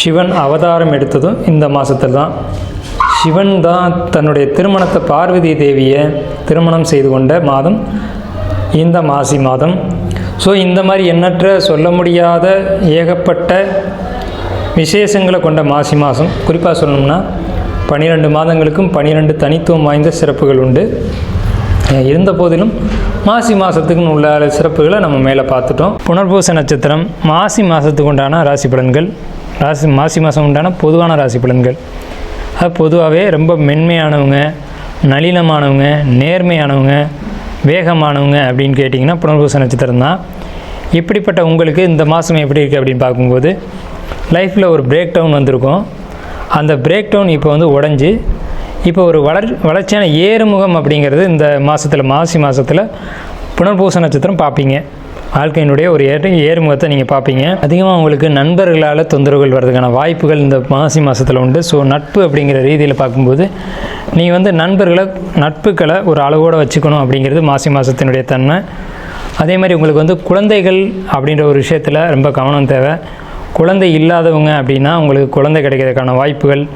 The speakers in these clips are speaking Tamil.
சிவன் அவதாரம் எடுத்ததும் இந்த மாதத்தில் தான். சிவன் தான் தன்னுடைய திருமணத்தை பார்வதி தேவியை திருமணம் செய்து கொண்ட மாதம் இந்த மாசி மாதம். ஸோ இந்த மாதிரி எண்ணற்ற சொல்ல முடியாத ஏகப்பட்ட விசேஷங்களை கொண்ட மாசி மாதம். குறிப்பாக சொல்லணும்னா பன்னிரெண்டு மாதங்களுக்கும் பன்னிரெண்டு தனித்துவம் வாய்ந்த சிறப்புகள் உண்டு. இருந்த போதிலும் மாசி மாதத்துக்குன்னு உள்ள சிறப்புகளை நம்ம மேலே பார்த்துட்டோம். புனர்பூச நட்சத்திரம் மாசி மாதத்துக்கு உண்டான ராசி பலன்கள். ராசி மாசி மாதம் உண்டான பொதுவான ராசி பலன்கள். அது பொதுவாகவே ரொம்ப மென்மையானவங்க நளினமானவங்க நேர்மையானவங்க வேகமானவங்க அப்படின்னு கேட்டிங்கன்னா புனர்பூச நட்சத்திரம் தான். இப்படிப்பட்ட உங்களுக்கு இந்த மாதம் எப்படி இருக்குது அப்படின்னு பார்க்கும்போது லைஃப்பில் ஒரு பிரேக் டவுன் வந்திருக்கும். அந்த பிரேக் டவுன் இப்போ வந்து உடஞ்சி இப்போ ஒரு வளர் வளர்ச்சியான ஏறுமுகம் அப்படிங்கிறது இந்த மாதத்தில் மாசி மாதத்தில் புனர்பூச நட்சத்திரம் பார்ப்பீங்க. வாழ்க்கையினுடைய ஒரு ஏறு ஏறுமுகத்தை நீங்கள் பார்ப்பீங்க. அதிகமாக உங்களுக்கு நண்பர்களால் தொந்தரவுகள் வர்றதுக்கான வாய்ப்புகள் இந்த மாசி மாதத்தில் உண்டு. ஸோ நட்பு அப்படிங்கிற ரீதியில் பார்க்கும்போது நீங்கள் வந்து நண்பர்களை நட்புகளை ஒரு அளவோடு வச்சுக்கணும் அப்படிங்கிறது மாசி மாதத்தினுடைய தன்மை. அதே மாதிரி உங்களுக்கு வந்து குழந்தைகள் அப்படின்ற ஒரு விஷயத்தில் ரொம்ப கவனம் தேவை. குழந்தை இல்லாதவங்க அப்படின்னா உங்களுக்கு குழந்தை கிடைக்கிறதுக்கான வாய்ப்புகள்.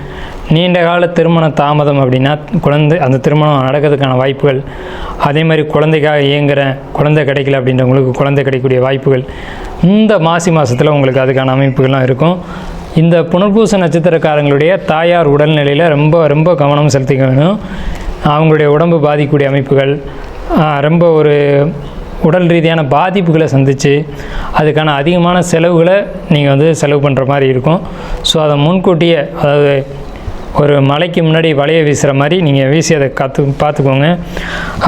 நீண்ட கால திருமண தாமதம் அப்படின்னா குழந்தை அந்த திருமணம் நடக்கிறதுக்கான வாய்ப்புகள். அதே மாதிரி குழந்தைக்காக இயங்குகிற குழந்தை கிடைக்கல அப்படின்றவங்களுக்கு குழந்தை கிடைக்கக்கூடிய வாய்ப்புகள். இந்த மாசி மாதத்தில் உங்களுக்கு அதுக்கான அமைப்புகள்லாம் இருக்கும். இந்த புனர்பூச நட்சத்திரக்காரங்களுடைய தாயார் உடல்நிலையில் ரொம்ப ரொம்ப கவனம் செலுத்திக்க வேணும். அவங்களுடைய உடம்பு பாதிக்கக்கூடிய அமைப்புகள் ரொம்ப ஒரு உடல் ரீதியான பாதிப்புகளை சந்தித்து அதுக்கான அதிகமான செலவுகளை நீங்கள் வந்து செலவு பண்ணுற மாதிரி இருக்கும். ஸோ அதை முன்கூட்டியே அதாவது ஒரு மலைக்கு முன்னாடி வலையை வீசுகிற மாதிரி நீங்கள் வீசி அதை கற்று பார்த்துக்கோங்க.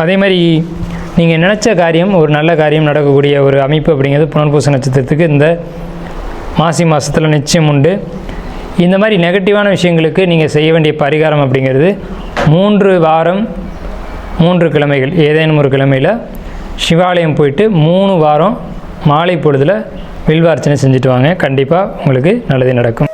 அதே மாதிரி நீங்கள் நினச்ச காரியம் ஒரு நல்ல காரியம் நடக்கக்கூடிய ஒரு அமைப்பு அப்படிங்கிறது புனர்பூச நட்சத்திரத்துக்கு இந்த மாசி மாதத்தில் நிச்சயம் உண்டு. இந்த மாதிரி நெகட்டிவான விஷயங்களுக்கு நீங்கள் செய்ய வேண்டிய பரிகாரம் அப்படிங்கிறது மூன்று வாரம் மூன்று கிழமைகள் ஏதேனும் ஒரு கிழமையில் சிவாலயம் போயிட்டு மூணு வாரம் மாலை பொழுதில் வில்வார்ச்சனை செஞ்சுட்டு வாங்க. கண்டிப்பாக உங்களுக்கு நல்லது நடக்கும்.